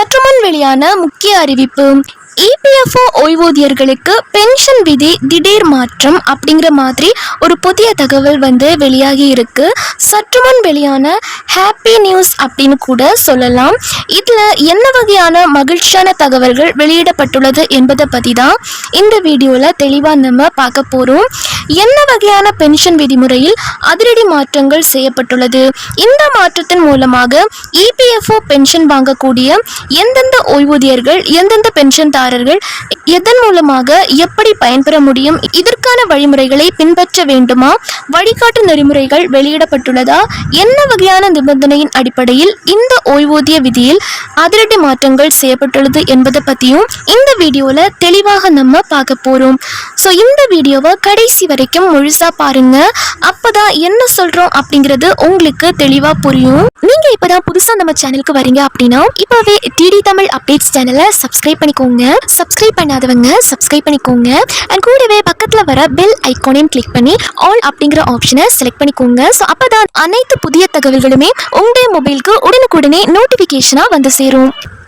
சற்றுமுன் வெளியான முக்கிய அறிவிப்பு. இபிஎஃப்ஓ ஓய்வூதியர்களுக்கு பென்ஷன் விதி திடீர் மாற்றம் அப்படிங்கிற மாதிரி ஒரு புதிய தகவல் வந்து வெளியாகி இருக்கு. சற்று முன் வெளியான ஹாப்பி நியூஸ் அப்படின்னு கூட சொல்லலாம். இதில் என்ன வகையான மகிழ்ச்சியான தகவல்கள் வெளியிடப்பட்டுள்ளது என்பதை பற்றி தான் இந்த வீடியோவில் தெளிவாக நம்ம பார்க்க போகிறோம் என்ன வகையான பென்ஷன் விதிமுறையில் அதிரடி மாற்றங்கள் செய்யப்பட்டுள்ளது? இந்த மாற்றத்தின் மூலமாக இபிஎஃப்ஓ பென்ஷன் வாங்கக்கூடிய எந்தெந்த ஓய்வூதியர்கள் எந்தெந்த பென்ஷன்தாரர்கள் எதன் மூலமாக எப்படி பயன்பெற முடியும் இதற்கான வழிமுறைகளை பின்பற்ற வேண்டுமா வழிகாட்டு நெறிமுறைகள் வெளியிடப்பட்டுள்ளதா என்ன வகையான நிபந்தனையின் அடிப்படையில் இந்த ஓய்வூதிய விதியில் அதிரடி மாற்றங்கள் செய்யப்பட்டுள்ளது என்பதை பற்றியும் இந்த வீடியோவில் தெளிவாக நம்ம பார்க்க போகிறோம் ஸோ இந்த வீடியோவை கடைசி வரைக்கும் முழுசாக பாருங்கள் அப்போதான் என்ன சொல்கிறோம் அப்படிங்கிறது உங்களுக்கு தெளிவாக புரியும். நீங்கள் இப்போ தான் புதுசாக நம்ம சேனலுக்கு வரீங்க அப்படின்னா இப்போவே டிடி தமிழ் அப்டேட்ஸ் சேனலை சப்ஸ்கிரைப் பண்ணிக்கோங்க. சப்ஸ்கிரைப் பண்ணாதவங்க சப்ஸ்கிரைப் பண்ணிக்கோங்க. அண்ட் கூடவே பக்கத்தில் வர பெல் ஐக்கானையும் கிளிக் பண்ணி ஆல் அப்படிங்கிற ஆப்ஷனை செலக்ட் பண்ணிக்கோங்க. ஸோ அப்போ தான் அனைத்து புதிய தகவல்களுமே உங்கள் மொபைலுக்கு உடனுக்குடனே நோட்டிஃபிகேஷனாக வந்து சேரும்.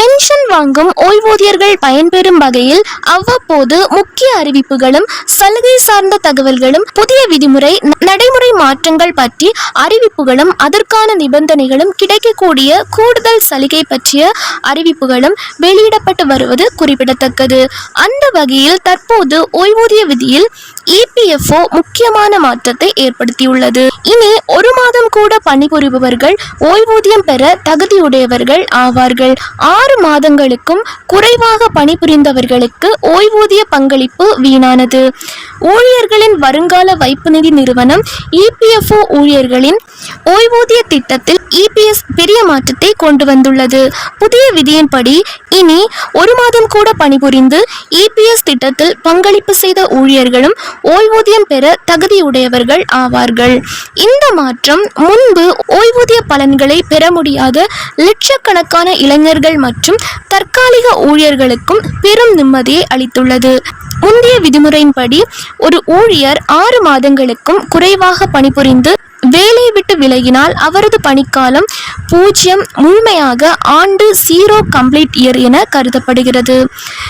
பென்ஷன் வாங்கும் ஓய்வூதியர்கள் பயன்பெறும் வகையில் அவ்வப்போது முக்கிய அறிவிப்புகளும் சலுகை சார்ந்த தகவல்களும் புதிய விதிமுறை நடைமுறை மாற்றங்கள் பற்றி அறிவிப்புகளும் அதற்கான நிபந்தனைகளும் கிடைக்கக்கூடிய கூடுதல் சலுகை பற்றிய அறிவிப்புகளும் வெளியிடப்பட்டு வருவது குறிப்பிடத்தக்கது. அந்த வகையில் தற்போது ஓய்வூதிய விதியில் இபிஎஃப்ஓ முக்கியமான மாற்றத்தை ஏற்படுத்தியுள்ளது. இனி ஒரு மாதம் கூட பணிபுரிபவர்கள் ஓய்வூதியம் பெற தகுதியுடையவர்கள் ஆவார்கள். ஆறு மாதங்களுக்கும் குறைவாக பணிபுரிந்தவர்களுக்கு ஓய்வூதிய பங்களிப்பு வீணானது. ஊழியர்களின் வருங்கால வைப்பு நிதி நிறுவனம் இபிஎஃப்ஓ ஊழியர்களின் ஓய்வூதிய திட்டத்தில் இபிஎஸ் பெரிய மாற்றத்தை கொண்டு வந்துள்ளது. புதிய விதியின்படி இனி ஒரு மாதம் கூட பணிபுரிந்து இபிஎஸ் திட்டத்தில் பங்களிப்பு செய்த ஊழியர்களும் ஓய்வூதியம் பெற தகுதியுடையவர்கள் ஆவார்கள். இந்த மாற்றம் முன்பு ஓய்வூதிய பலன்களை பெற முடியாத லட்சக்கணக்கான இளைஞர்கள் மற்றும் தற்காலிக ஊழியர்களுக்கும் பெரும் நிம்மதியை அளித்துள்ளது. முந்தைய விதிமுறையின்படி ஒரு ஊழியர் ஆறு மாதங்களுக்கும் குறைவாக பணிபுரிந்து வேலையை விட்டு விலகினால் அவரது பணிக்காலம் பூஜ்ஜியம் முழுமையாக ஆண்டு ஜீரோ கம்ப்ளீட் இயர் என கருதப்படுகிறது.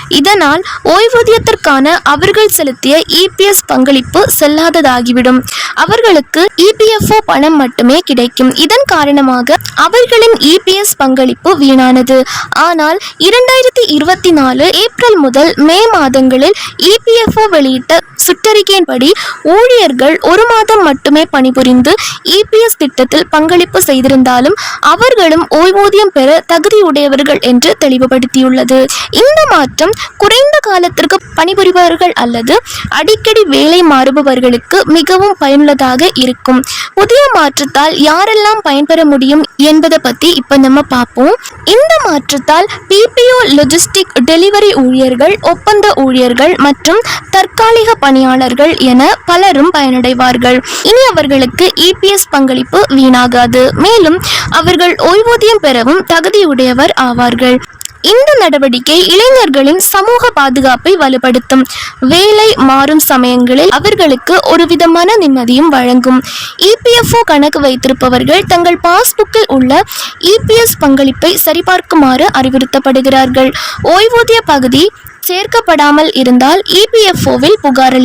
இதனால் ஓய்வூதியத்திற்கான அவர்கள் செலுத்திய இபிஎஸ் பங்களிப்பு செல்லாததாகிவிடும். அவர்களுக்கு இபிஎஃப்ஓ பணம் மட்டுமே கிடைக்கும். இதன் காரணமாக அவர்களின் இபிஎஸ் பங்களிப்பு வீணானது. ஆனால் இரண்டாயிரத்தி இருபத்தி நாலு ஏப்ரல் முதல் மே மாதங்களில் இபிஎஃப்ஓ வெளியிட்ட சுற்றறிக்கையின்படி ஊழியர்கள் ஒரு மாதம் மட்டுமே பணிபுரிந்து இபிஎஸ் திட்டத்தில் பங்களிப்பு செய்திருந்தாலும் அவர்களும் ஓய்வூதியம் பெற தகுதியுடையவர்கள் என்று தெளிவுபடுத்தியுள்ளது. இந்த மாற்றம் குறைந்த காலத்திற்கு பணிபுரிபவர்கள் அல்லது அடிக்கடி வேலை மாறுபவர்களுக்கு மிகவும் பயனுள்ளதாக இருக்கும். புதிய மாற்றத்தால் யாரெல்லாம் பயன்பெற முடியும் என்பதை பத்தி இப்ப நம்ம பார்ப்போம். இந்த மாற்றத்தால் பிபிஓ லொஜிஸ்டிக் டெலிவரி ஊழியர்கள் ஒப்பந்த ஊழியர்கள் மற்றும் தற்காலிக பணியாளர்கள் என பலரும் பயனடைவார்கள். இனி அவர்களுக்கு இபிஎஸ் பங்களிப்பு வீணாகாது. மேலும் அவர்கள் ஓய்வூதியம் பெறவும் தகுதியுடையவர் ஆவார்கள். இந்த நடவடிக்கை இளைஞர்களின் சமூக பாதுகாப்பை வலுப்படுத்தும். வேலை மாறும் சமயங்களில் அவர்களுக்கு ஒரு விதமான நிம்மதியும் வழங்கும். இபிஎஃப்ஓ கணக்கு வைத்திருப்பவர்கள் தங்கள் பாஸ்புக்கில் உள்ள இபிஎஸ் பங்களிப்பை சரிபார்க்குமாறு அறிவுறுத்தப்படுகிறார்கள். ஓய்வூதிய பகுதி சேர்க்கப்படாமல் இருந்தால் இபிஎஃப்ஓவில் புகார்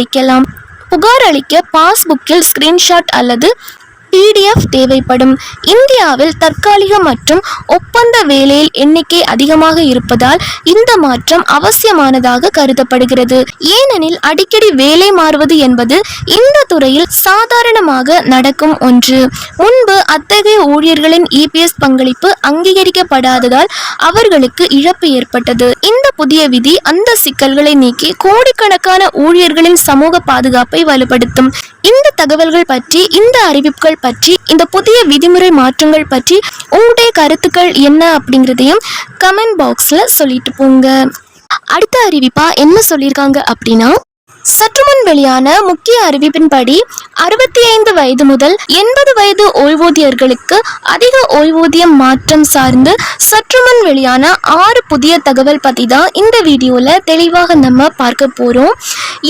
புகார் அளிக்க பாஸ்புக்கில் ஸ்கிரீன்ஷாட் அல்லது பிடிஎஃப் தேவைப்படும். இந்தியாவில் தற்காலிக மற்றும் ஒப்பந்த வேலையில் எண்ணிக்கை அதிகமாக இருப்பதால் இந்த மாற்றம் அவசியமானதாக கருதப்படுகிறது. ஏனெனில் அடிக்கடி வேலை மாறுவது என்பது இந்த துறையில் சாதாரணமாக நடக்கும் ஒன்று. முன்பு அத்தகைய ஊழியர்களின் இபிஎஸ் பங்களிப்பு அங்கீகரிக்கப்படாததால் அவர்களுக்கு இழப்பு ஏற்பட்டது. இந்த புதிய விதி அந்த சிக்கல்களை நீக்கி கோடிக்கணக்கான ஊழியர்களின் சமூக பாதுகாப்பை வலுப்படுத்தும். இந்த தகவல்கள் பற்றி இந்த அறிவிப்புகள் பற்றி இந்த புதிய விதிமுறை மாற்றங்கள் பற்றி உங்களுடைய கருத்துக்கள் என்ன அப்படிங்கிறதையும் கமெண்ட் பாக்ஸில் சொல்லிட்டு போங்க. அடுத்த அறிவிப்பா என்ன சொல்லியிருக்காங்க அப்படின்னா சற்று முன் வெளியான முக்கிய அறிவிப்பின்படி அறுபத்தி ஐந்து வயது முதல் எண்பது வயது ஓய்வூதியர்களுக்கு அதிக ஓய்வூதியம் மாற்றம் சார்ந்து சற்று முன் வெளியான ஆறு புதிய தகவல் பத்தி தான் இந்த வீடியோல தெளிவாக நம்ம பார்க்க போறோம்.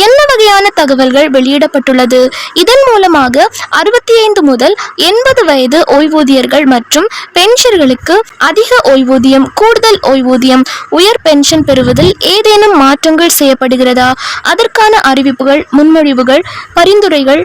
என்ன வகையான தகவல்கள் வெளியிடப்பட்டுள்ளது? இதன் மூலமாக அறுபத்தி ஐந்து முதல் எண்பது வயது ஓய்வூதியர்கள் மற்றும் பென்ஷர்களுக்கு அதிக ஓய்வூதியம் கூடுதல் ஓய்வூதியம் உயர் பென்ஷன் பெறுவதில் ஏதேனும் மாற்றங்கள் செய்யப்படுகிறதா? அதற்கான அறிவிப்புகள் முன்மொழிவுகள் பரிந்துரைகள்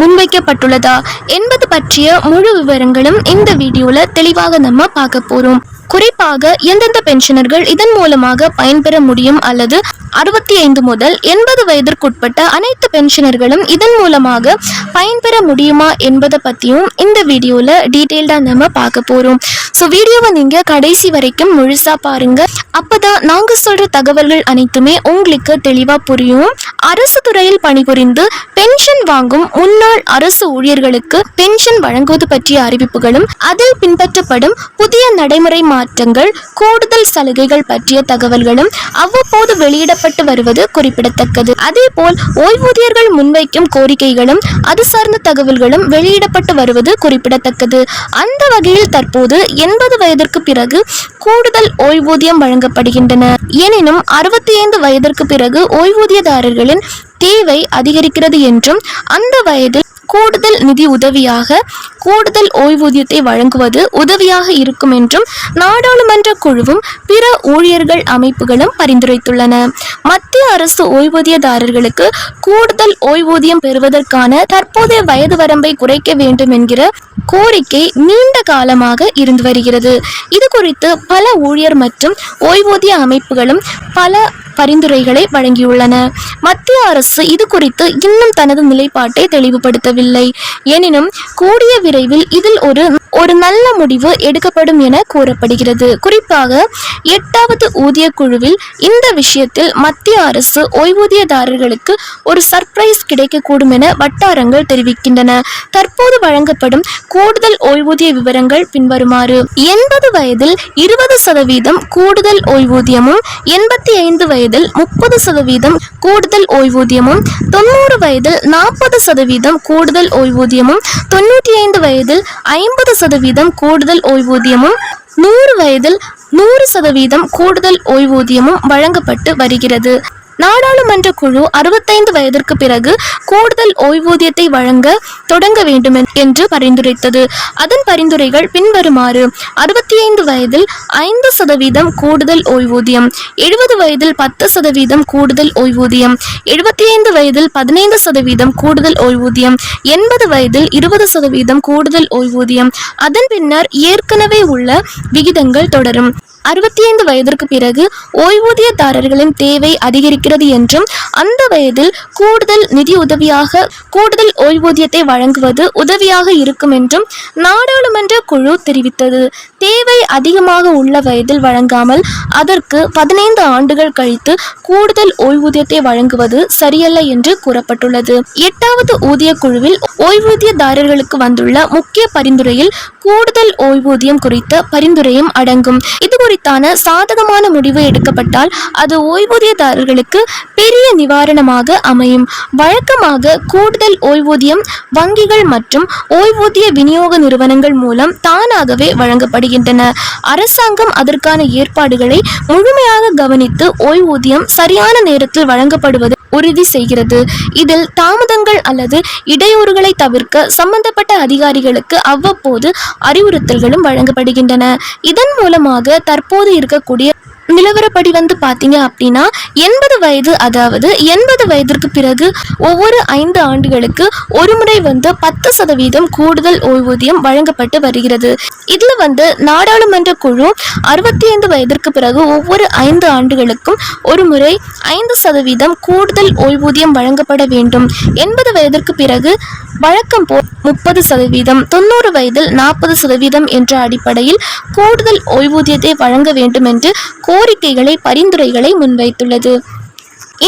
முன்வைக்கப்பட்டுள்ளதா என்பது பற்றிய முழு விவரங்களும் இந்த வீடியோல தெளிவாக நம்ம பார்க்க போறோம். குறிப்பாக எந்தெந்த பென்ஷனர்கள் இதன் மூலமாக பயன்பெற முடியும் அல்லது அறுபத்தி ஐந்து முதல் எண்பது வயதிற்குட்பட்ட அனைத்து பென்ஷனர்களும் இதன் மூலமாக பயன்பெற முடியுமா என்பதை பற்றியும் இந்த வீடியோவில் டீட்டெயில்டாக நம்ம பார்க்க போகிறோம் ஸோ வீடியோவை நீங்கள் கடைசி வரைக்கும் முழுசாக பாருங்க. அப்பதான் நாங்கள் சொல்கிற தகவல்கள் அனைத்துமே உங்களுக்கு தெளிவாக புரியும். அரசு துறையில் பணிபுரிந்து பென்ஷன் வாங்கும் முன்னாள் அரசு ஊழியர்களுக்கு பென்ஷன் வழங்குவது பற்றிய அறிவிப்புகளும் அதில் பின்பற்றப்படும் புதிய நடைமுறை மாற்றங்கள் கூடுதல் சலுகைகள் பற்றிய தகவல்களும் அவ்வப்போது வெளியிடப்பட்டு வருவது குறிப்பிடத்தக்கது. அதேபோல் ஓய்வூதியர்கள் முன்வைக்கும் கோரிக்கைகளும் அது சார்ந்த தகவல்களும் வெளியிடப்பட்டு வருவது குறிப்பிடத்தக்கது. அந்த வகையில் தற்போது எண்பது வயதிற்கு பிறகு கூடுதல் ஓய்வூதியம் வழங்கப்படுகின்றன. எனினும் அறுபத்தி ஐந்து வயதிற்கு பிறகு ஓய்வூதியதாரர்களின் தேவை அதிகரிக்கிறது என்றும் அந்த வயதில் கூடுதல் நிதி உதவியாக கூடுதல் ஓய்வூதியத்தை வழங்குவது உதவியாக இருக்கும் என்றும் நாடாளுமன்ற குழுவும் பிற ஊழியர்கள் அமைப்புகளும் பரிந்துரைத்துள்ளன. மத்திய அரசு ஓய்வூதியதாரர்களுக்கு கூடுதல் ஓய்வூதியம் பெறுவதற்கான தற்போதைய வயது வரம்பை குறைக்க வேண்டும் என்கிற கோரிக்கை நீண்ட காலமாக இருந்து வருகிறது. இது குறித்து பல ஊழியர் மற்றும் ஓய்வூதிய அமைப்புகளும் பல பரிந்துரைகளை வழங்கியுள்ளன. மத்திய அரசு இது குறித்து இன்னும் தனது நிலைப்பாட்டை தெளிவுபடுத்தவில்லை. எனினும் கூடிய விரைவில் இதில் ஒரு ஒரு நல்ல முடிவு எடுக்கப்படும் என கூறப்படுகிறது. குறிப்பாக எட்டாவது ஊதிய குழுவில் இந்த விஷயத்தில் மத்திய அரசு ஓய்வூதியதாரர்களுக்கு ஒரு சர்ப்ரைஸ் கிடைக்கக்கூடும் என வட்டாரங்கள் தெரிவிக்கின்றன. தற்போது வழங்கப்படும் கூடுதல் ஓய்வூதிய விவரங்கள் பின்வருமாறு. எண்பது வயதில் இருபது சதவீதம் கூடுதல் ஓய்வூதியமும் எண்பத்தி ஐந்து வயதில் முப்பது சதவீதம் கூடுதல் ஓய்வூதியமும் தொண்ணூறு வயதில் நாற்பது சதவீதம் கூடுதல் ஓய்வூதியமும் தொண்ணூற்றி ஐந்து வயதில் ஐம்பது சதவீதம் கூடுதல் ஓய்வூதியமும் நூறு வயதில் நூறு சதவீதம் கூடுதல் ஓய்வூதியமும் வழங்கப்பட்டு வருகிறது. நாடாளுமன்ற குழு அறுபத்தைந்து வயதிற்கு பிறகு கூடுதல் ஓய்வூதியத்தை வழங்க தொடங்க வேண்டும் என்று பரிந்துரைத்தது. அதன் பரிந்துரைகள் பின்வருமாறு. அறுபத்தி ஐந்து வயதில் ஐந்து சதவீதம் கூடுதல் ஓய்வூதியம் எழுபது வயதில் பத்து சதவீதம் கூடுதல் ஓய்வூதியம் எழுபத்தி ஐந்து வயதில் பதினைந்து சதவீதம் கூடுதல் ஓய்வூதியம் எண்பது வயதில் இருபது சதவீதம் கூடுதல் ஓய்வூதியம். அதன் பின்னர் ஏற்கனவே உள்ள விகிதங்கள் தொடரும். அறுபத்தி ஐந்து வயதிற்கு பிறகு ஓய்வூதியதாரர்களின் தேவை அதிகரிக்கிறது என்றும் அந்த வயதில் கூடுதல் நிதி உதவியாக கூடுதல் ஓய்வூதியத்தை வழங்குவது உதவியாக இருக்கும் என்றும் நாடாளுமன்ற குழு தெரிவித்தது. தேவை அதிகமாக உள்ள வயதில் வழங்காமல் அதற்கு பதினைந்து ஆண்டுகள் கழித்து கூடுதல் ஓய்வூதியத்தை வழங்குவது சரியல்ல என்று கூறப்பட்டுள்ளது. எட்டாவது ஊதிய குழுவில் ஓய்வூதியதாரர்களுக்கு வந்துள்ள முக்கிய பரிந்துரையில் கூடுதல் ஓய்வூதியம் குறித்த பரிந்துரையும் அடங்கும். இது குறித்தான சாதகமான முடிவு எடுக்கப்பட்டால் அது ஓய்வூதியதாரர்களுக்கு பெரிய நிவாரணமாக அமையும். வழக்கமாக கூடுதல் ஓய்வூதியம் வங்கிகள் மற்றும் ஓய்வூதிய விநியோக நிறுவனங்கள் மூலம் தானாகவே வழங்கப்படுகின்றன. அரசாங்கம் அதற்கான ஏற்பாடுகளை முழுமையாக கவனித்து ஓய்வூதியம் சரியான நேரத்தில் வழங்கப்படுவது உறுதி செய்கிறது. இதில் தாமதங்கள் அல்லது இடையூறுகளை தவிர்க்க சம்பந்தப்பட்ட அதிகாரிகளுக்கு அவ்வப்போது அறிவுறுத்தல்களும் வழங்கப்படுகின்றன. இதன் மூலமாக தற்போது இருக்கக்கூடிய நிலவரப்படி வந்து பார்த்தீங்க அப்படின்னா எண்பது வயது அதாவது எண்பது வயதிற்கு பிறகு ஒவ்வொரு ஐந்து ஆண்டுகளுக்கு ஒரு முறை வந்து பத்து சதவீதம் கூடுதல் ஓய்வூதியம் வழங்கப்பட்டு வருகிறது. இதில் வந்து நாடாளுமன்ற குழு அறுபத்தி ஐந்து வயதிற்கு பிறகு ஒவ்வொரு ஐந்து ஆண்டுகளுக்கும் ஒரு முறை ஐந்து சதவீதம் கூடுதல் ஓய்வூதியம் வழங்கப்பட வேண்டும். எண்பது வயதிற்கு பிறகு வழக்கம் போல் முப்பது சதவீதம் தொண்ணூறு வயதில் நாற்பது சதவீதம் என்ற அடிப்படையில் கூடுதல் ஓய்வூதியத்தை வழங்க வேண்டும் என்று கோரிக்கைகளை பரிந்துரைகளை முன்வைத்துள்ளது.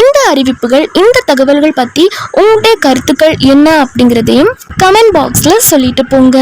இந்த அறிவிப்புகள் இந்த தகவல்கள் பற்றி உங்களுடைய கருத்துக்கள் என்ன அப்படிங்கிறதையும் கமெண்ட் பாக்ஸில் சொல்லிட்டு போங்க.